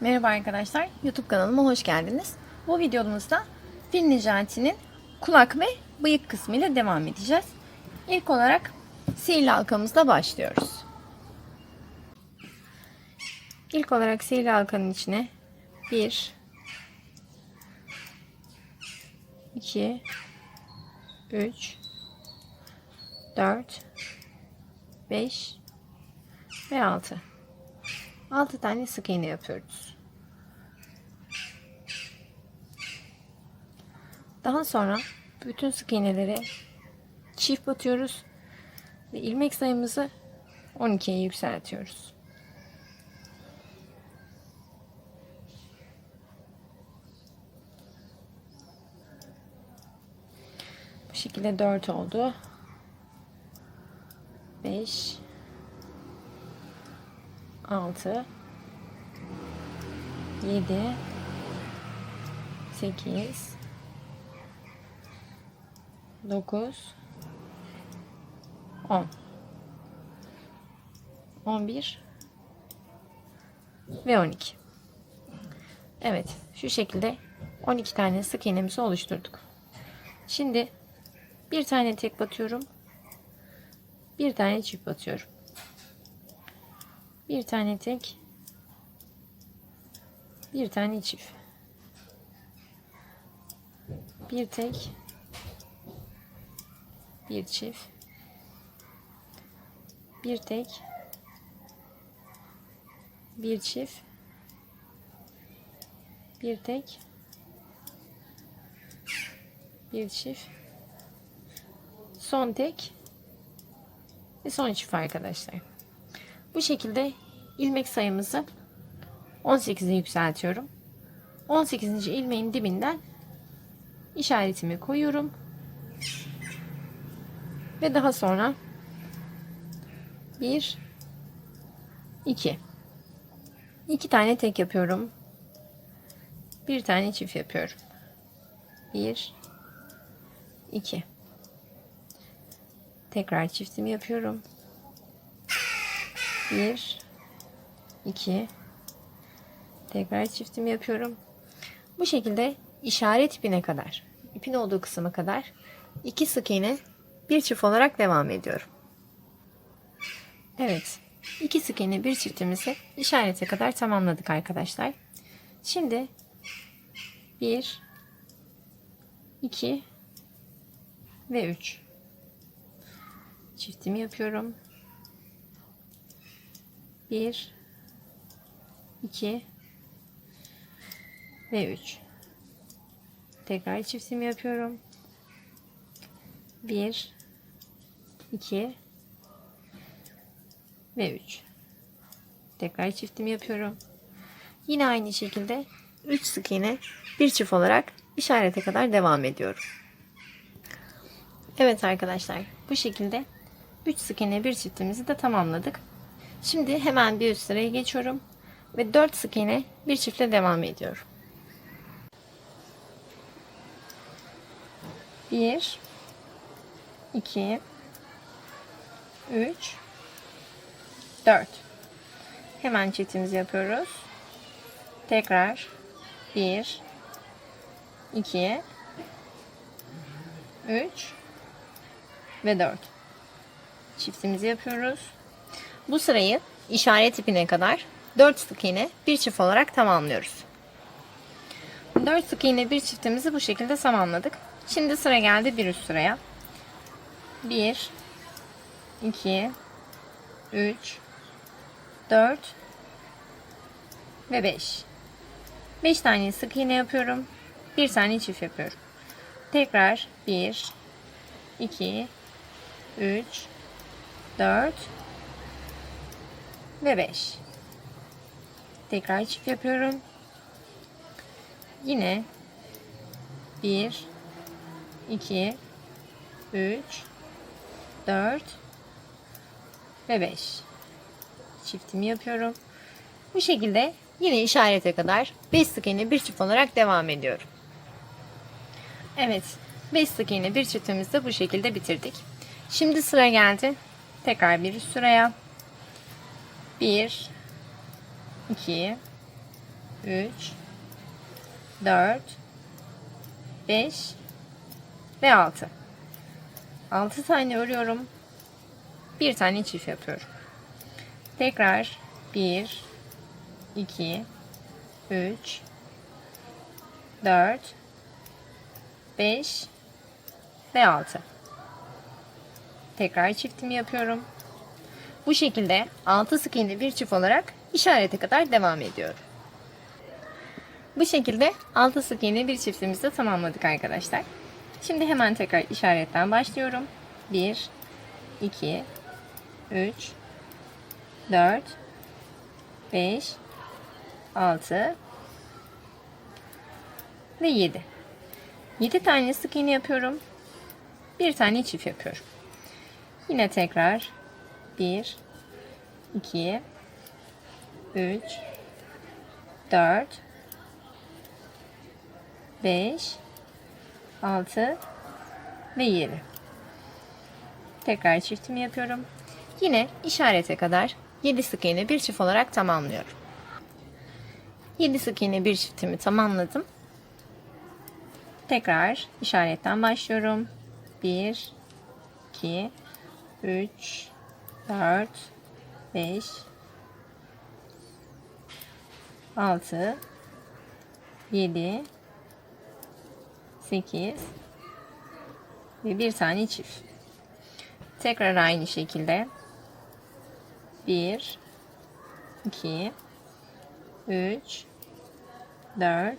Merhaba arkadaşlar, YouTube kanalıma hoş geldiniz. Bu videomuzda Fil Necati'nin kulak ve bıyık kısmıyla devam edeceğiz. İlk olarak sihirli halkamızla başlıyoruz. İlk olarak sihirli halkanın içine 1 2 3 4 5 ve 6 6 tane sık iğne yapıyoruz. Daha sonra bütün sık iğneleri çift batıyoruz ve ilmek sayımızı 12'ye yükseltiyoruz. Bu şekilde 4 oldu. 5 6 7 8 9 10 11 ve 12 Evet şu şekilde 12 tane sık iğnemizi oluşturduk. Şimdi bir tane tek batıyorum. Bir tane çift batıyorum. Bir tane tek. Bir tane çift. Bir tek bir çift bir tek bir çift bir tek bir çift son tek ve son çift arkadaşlar bu şekilde ilmek sayımızı 18'e yükseltiyorum. 18. ilmeğin dibinden işaretimi koyuyorum. Ve daha sonra 1 2 2 tane tek yapıyorum. Bir tane çift yapıyorum. 1 2 Tekrar çiftimi yapıyorum. 1 2 tekrar çiftimi yapıyorum. Bu şekilde işaret ipine kadar, ipin olduğu kısma kadar iki sık iğne bir çift olarak devam ediyorum. Evet, iki sık iğne bir çiftimizi işarete kadar tamamladık arkadaşlar. Şimdi 1 2 ve 3 çiftimi yapıyorum. 1 2 ve 3 tekrar çiftimi yapıyorum 1 2 ve 3 tekrar çiftimi yapıyorum. Yine aynı şekilde 3 sık iğne bir çift olarak işarete kadar devam ediyorum. Evet arkadaşlar bu şekilde 3 sık iğne bir çiftimizi de tamamladık. Şimdi hemen bir üst sıraya geçiyorum ve 4 sık iğne bir çiftle devam ediyorum. 1 2 3 4 Hemen çiftimizi yapıyoruz. Tekrar 1 2 3 ve 4 çiftimizi yapıyoruz. Bu sırayı işaret ipine kadar 4 sık iğne bir çift olarak tamamlıyoruz. 4 sık iğne bir çiftimizi bu şekilde tamamladık. Şimdi sıra geldi bir üst sıraya. 1 2 3 4 ve 5 5 tane sık iğne yapıyorum. Bir tane çift yapıyorum. Tekrar 1 2 3 4 ve 5 tekrar çift yapıyorum yine 1 2 3 4 ve 5 çiftimi yapıyorum. Bu şekilde yine işarete kadar 5 sık iğne bir çift olarak devam ediyorum. Evet 5 sık iğne bir çiftimizi de bu şekilde bitirdik. Şimdi sıra geldi tekrar bir sıraya. 1 2 3 4 5 ve 6 6 tane örüyorum. Bir tane çift yapıyorum. Tekrar 1 2 3 4 5 ve 6 tekrar çiftimi yapıyorum. Bu şekilde 6 sık iğne bir çift olarak işarete kadar devam ediyorum. Bu şekilde 6 sık iğne bir çiftimizi de tamamladık arkadaşlar. Şimdi hemen tekrar işaretten başlıyorum. 1 2 3 4 5 6 ve 7. 7 tane sık iğne yapıyorum. Bir tane çift yapıyorum. Yine tekrar 1 2 3 4 5 6 ve 7. Tekrar çiftimi yapıyorum. Yine işarete kadar 7 sık iğne bir çift olarak tamamlıyorum. 7 sık iğne bir çiftimi tamamladım. Tekrar işaretten başlıyorum. 1 2 3 4 5 6 7 8 ve bir tane çift. Tekrar aynı şekilde 1 2 3 4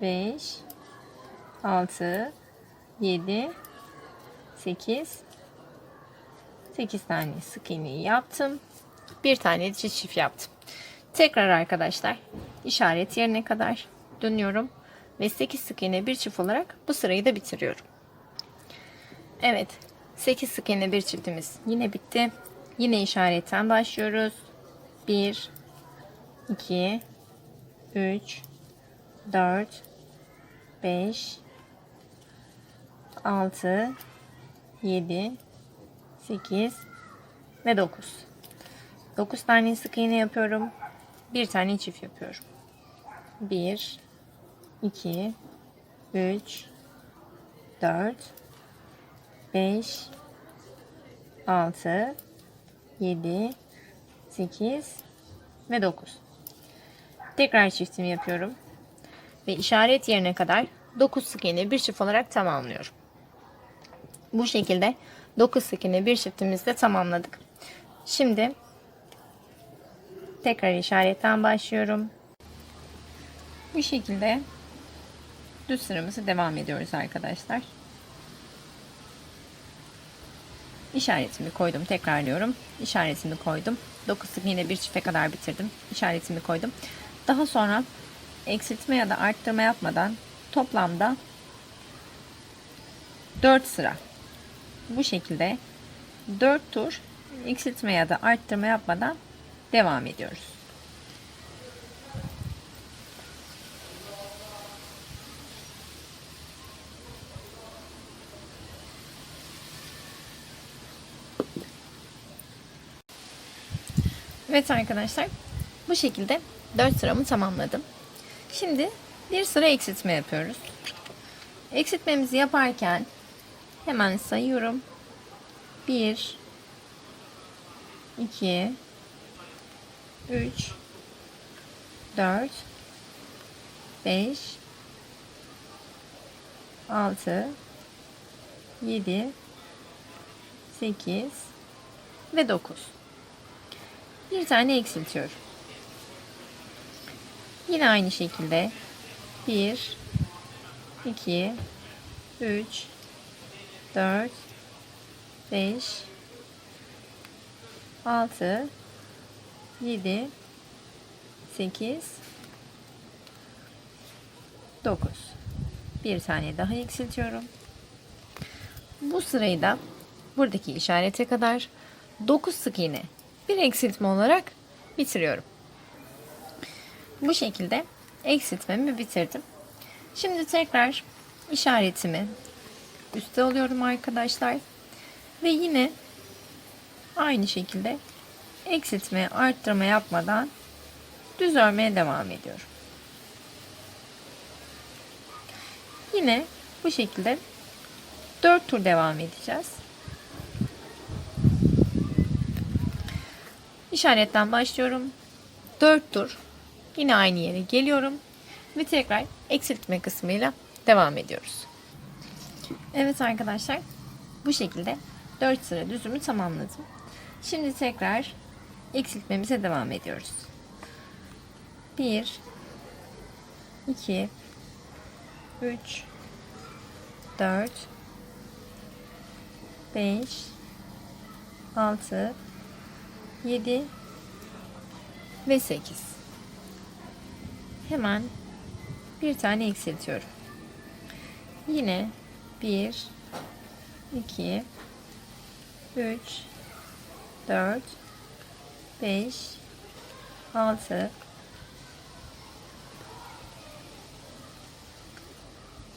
5 6 7 8 8 tane sık iğneyi yaptım. Bir tane de çift yaptım. Tekrar arkadaşlar işaret yerine kadar dönüyorum ve 8 sık iğne bir çift olarak bu sırayı da bitiriyorum. Evet 8 sık iğne bir çiftimiz yine bitti. Yine işaretten başlıyoruz. 1 2 3 4 5 6 7 8 ve 9 9 tane sık iğne yapıyorum. Bir tane çift yapıyorum. 1 2 3 4 5 6 7 8 ve 9 tekrar çiftimi yapıyorum ve işaret yerine kadar 9 sık iğne bir çift olarak tamamlıyorum bu şekilde 9 sık iğne bir çiftimizde tamamladık. Şimdi tekrar işaretten başlıyorum. Bu şekilde düz sıramızı devam ediyoruz arkadaşlar. İşaretimi koydum. Tekrarlıyorum. İşaretimi koydum. 9 sık iğne bir çifte kadar bitirdim. İşaretimi koydum. Daha sonra eksiltme ya da arttırma yapmadan toplamda 4 sıra bu şekilde 4 tur eksiltme ya da arttırma yapmadan devam ediyoruz. Evet arkadaşlar bu şekilde 4 sıramı tamamladım. Şimdi bir sıra eksiltme yapıyoruz. Eksiltmemizi yaparken Hemen sayıyorum. 1 2 3 4 5 6 7 8 ve 9 bir tane eksiltiyorum yine aynı şekilde. 1 2 3 4 5 6 7 8 9 bir tane daha eksiltiyorum. Bu sırayı da buradaki işarete kadar 9 sık iğne bir eksiltme olarak bitiriyorum. Bu şekilde eksiltmemi bitirdim. Şimdi tekrar işaretimi üste alıyorum arkadaşlar. Ve yine aynı şekilde eksiltme, arttırma yapmadan düz örmeye devam ediyorum. Yine bu şekilde 4 tur devam edeceğiz. İşaretten başlıyorum. 4 tur yine aynı yere geliyorum ve tekrar eksiltme kısmıyla devam ediyoruz. Evet arkadaşlar bu şekilde 4 sıra düzümü tamamladım. Şimdi tekrar eksiltmemize devam ediyoruz. 1 2 3 4 5 6 7 ve 8 hemen bir tane eksiltiyorum. Yine 1 2 3 4 5 6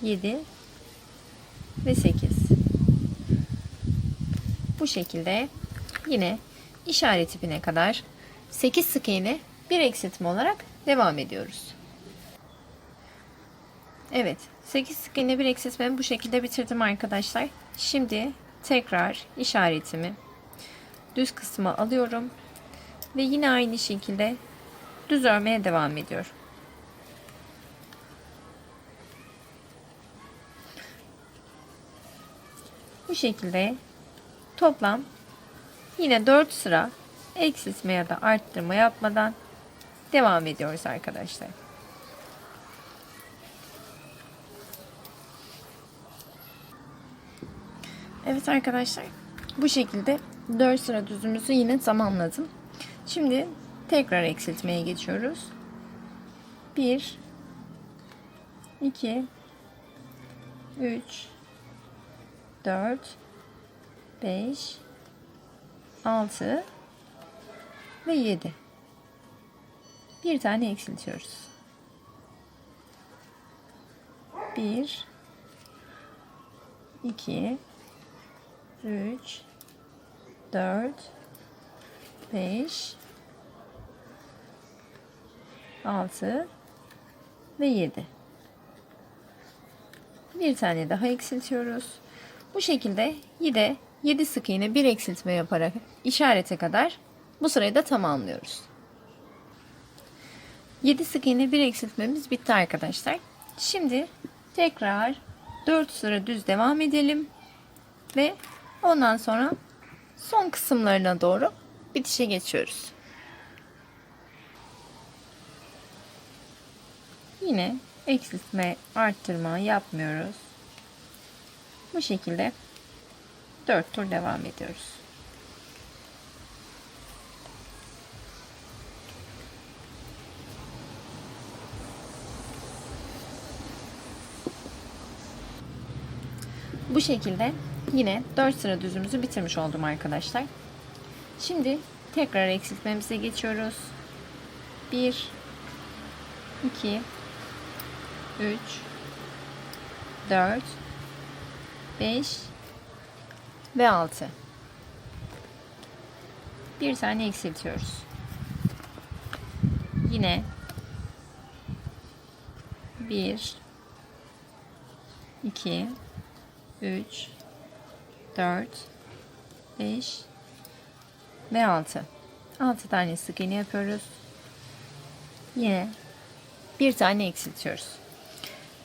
7 ve 8 bu şekilde yine işaret ipine kadar 8 sık iğne bir eksiltme olarak devam ediyoruz. Evet 8 sık iğne bir eksiltmemi bu şekilde bitirdim arkadaşlar. Şimdi tekrar işaretimi düz kısma alıyorum ve yine aynı şekilde düz örmeye devam ediyorum. Bu şekilde toplam yine 4 sıra eksiltme ya da arttırma yapmadan devam ediyoruz arkadaşlar. Evet arkadaşlar bu şekilde 4 sıra düzümüzü yine tamamladım. Şimdi tekrar eksiltmeye geçiyoruz. 1 2 3 4 5 6 ve 7 bir tane eksiltiyoruz 1 2 3 4 5 6 ve 7 bir tane daha eksiltiyoruz bu şekilde yine 7 sık iğne bir eksiltme yaparak işarete kadar bu sırayı da tamamlıyoruz. 7 sık iğne bir eksiltmemiz bitti arkadaşlar. Şimdi tekrar 4 sıra düz devam edelim ve ondan sonra son kısımlarına doğru bitişe geçiyoruz. Yine eksiltme, arttırma yapmıyoruz. Bu şekilde 4 tur devam ediyoruz. Bu şekilde yine 4 sıra düzümüzü bitirmiş oldum arkadaşlar. Şimdi tekrar eksiltmemize geçiyoruz. 1 2 3 4 5 ve 6 bir tane eksiltiyoruz. Yine 1 2 3 4 5 ve 6 6 tane sık iğne yapıyoruz. Yine bir tane eksiltiyoruz.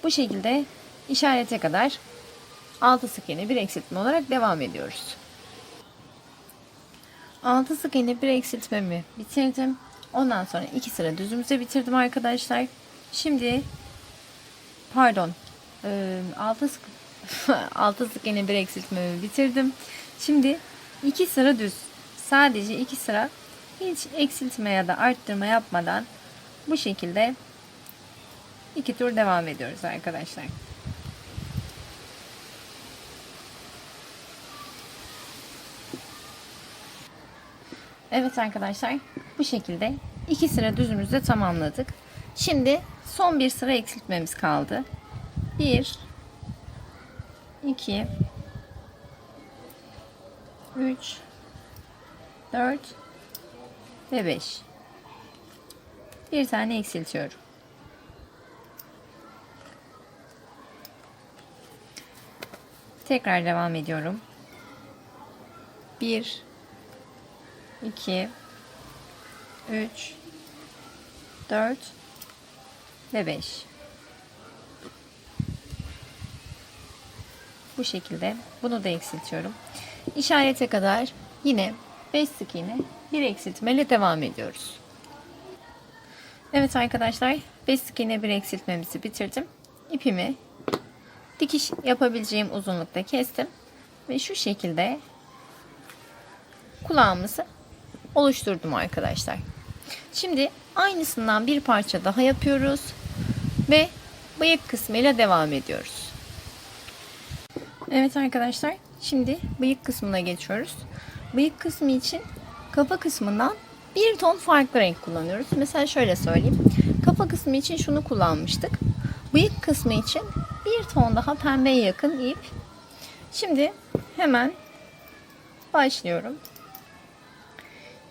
Bu şekilde işarete kadar 6 sık iğne bir eksiltme olarak devam ediyoruz. 6 sık iğne bir eksiltmemi bitirdim. Ondan sonra 2 sıra düzümüze bitirdim arkadaşlar. Şimdi pardon 6 sık 6 sık iğne bir eksiltmemi bitirdim. Şimdi 2 sıra düz. Sadece 2 sıra hiç eksiltme ya da arttırma yapmadan bu şekilde 2 tur devam ediyoruz arkadaşlar. Evet arkadaşlar bu şekilde iki sıra düzümüzü de tamamladık. Şimdi son bir sıra eksiltmemiz kaldı. 1 2 3 4 ve 5 bir tane eksiltiyorum. Tekrar devam ediyorum. 1 2 3 4 ve 5 Bu şekilde bunu da eksiltiyorum. İşarete kadar yine 5 sık iğne bir eksiltmeyle devam ediyoruz. Evet arkadaşlar 5 sık iğne bir eksiltmemizi bitirdim. İpimi dikiş yapabileceğim uzunlukta kestim. Ve şu şekilde kulağımızı oluşturdum arkadaşlar. Şimdi aynısından bir parça daha yapıyoruz. Ve bıyık kısmıyla devam ediyoruz. Evet arkadaşlar şimdi bıyık kısmına geçiyoruz. Bıyık kısmı için kafa kısmından bir ton farklı renk kullanıyoruz. Mesela şöyle söyleyeyim. Kafa kısmı için şunu kullanmıştık. Bıyık kısmı için bir ton daha pembeye yakın ip. Şimdi hemen başlıyorum.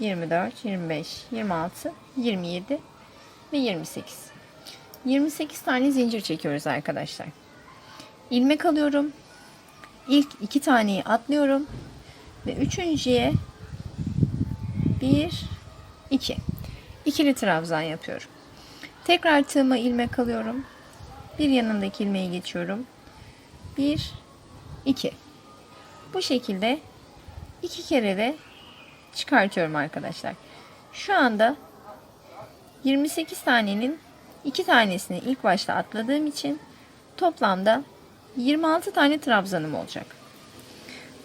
24, 25, 26, 27 ve 28. 28 tane zincir çekiyoruz arkadaşlar. İlmek alıyorum. İlk iki taneyi atlıyorum ve üçüncüye 1 2 ikili trabzan yapıyorum. Tekrar tığıma ilmek alıyorum. Bir yanındaki ilmeği geçiyorum. 1 2 Bu şekilde iki kere de çıkartıyorum arkadaşlar. Şu anda 28 tanenin 2 tanesini ilk başta atladığım için toplamda 26 tane trabzanım olacak.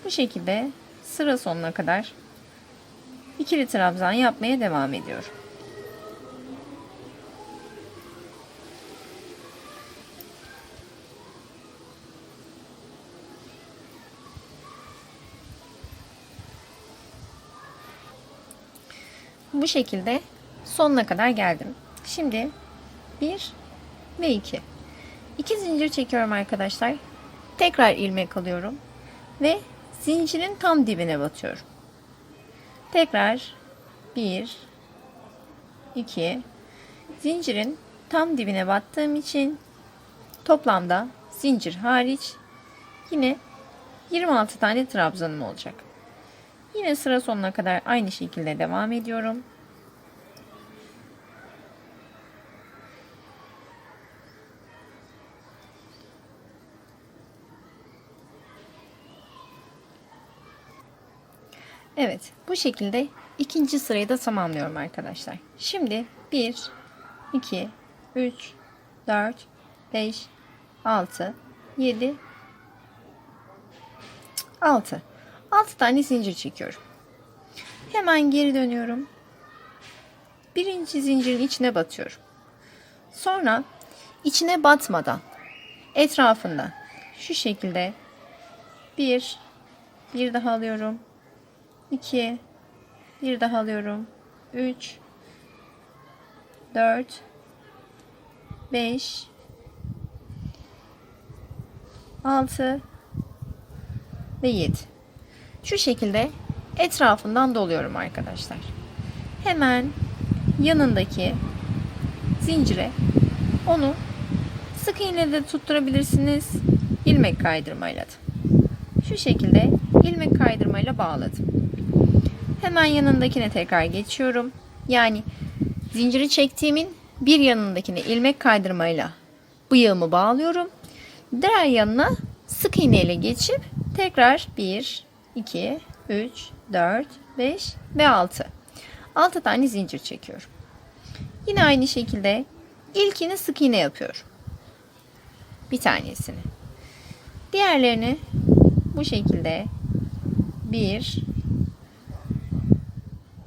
Bu şekilde sıra sonuna kadar ikili trabzan yapmaya devam ediyorum. Bu şekilde sonuna kadar geldim. Şimdi 1 ve 2. 2 zincir çekiyorum arkadaşlar. Tekrar ilmek alıyorum ve zincirin tam dibine batıyorum. Tekrar 1 2 zincirin tam dibine battığım için toplamda zincir hariç yine 26 tane trabzanım olacak. Yine sıra sonuna kadar aynı şekilde devam ediyorum. Evet, bu şekilde ikinci sırayı da tamamlıyorum arkadaşlar. Şimdi 1 2 3 4 5 6 7 6 6 tane zincir çekiyorum. Hemen geri dönüyorum. Birinci zincirin içine batıyorum. Sonra içine batmadan etrafında şu şekilde bir bir daha alıyorum. 2 bir daha alıyorum. 3 4 5 6 ve 7. Şu şekilde etrafından doluyorum arkadaşlar. Hemen yanındaki zincire onu sık iğne de tutturabilirsiniz. ilmek kaydırmayla da. Şu şekilde ilmek kaydırmayla bağladım. Hemen yanındakine tekrar geçiyorum. Yani zinciri çektiğimin bir yanındakine ilmek kaydırmayla bıyığımı bağlıyorum. Diğer yanına sık iğne ile geçip tekrar 1, 2, 3, 4, 5 ve 6. 6 tane zincir çekiyorum. Yine aynı şekilde ilkini sık iğne yapıyorum. Bir tanesini. Diğerlerini bu şekilde 1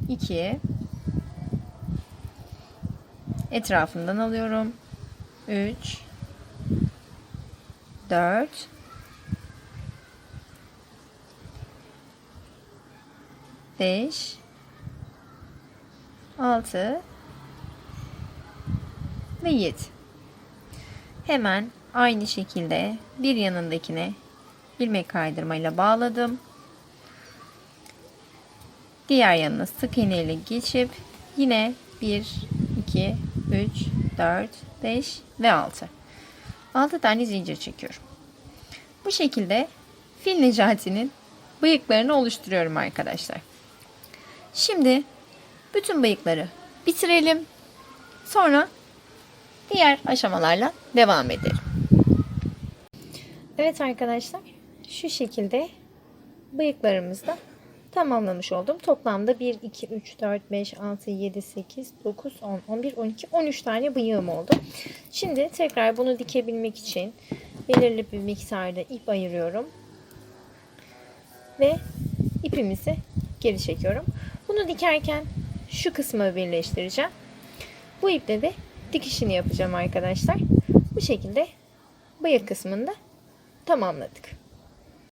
2 etrafından alıyorum. 3 4 5 6 ve 7. Hemen aynı şekilde bir yanındakine ilmek kaydırmayla bağladım. Diğer yanına sık iğne ile geçip yine 1 2 3 4 5 ve 6. 6 tane zincir çekiyorum. Bu şekilde fil Necati'nin bıyıklarını oluşturuyorum arkadaşlar. Şimdi bütün bıyıkları bitirelim. Sonra diğer aşamalarla devam edelim. Evet arkadaşlar şu şekilde bıyıklarımızı da tamamlamış oldum. Toplamda 1, 2, 3, 4, 5, 6, 7, 8, 9, 10, 11, 12, 13 tane bıyığım oldu. Şimdi tekrar bunu dikebilmek için belirli bir miktarda ip ayırıyorum. Ve ipimizi geri çekiyorum. Bunu dikerken şu kısmı birleştireceğim. Bu iple de dikişini yapacağım arkadaşlar. Bu şekilde bıyık kısmını da tamamladık.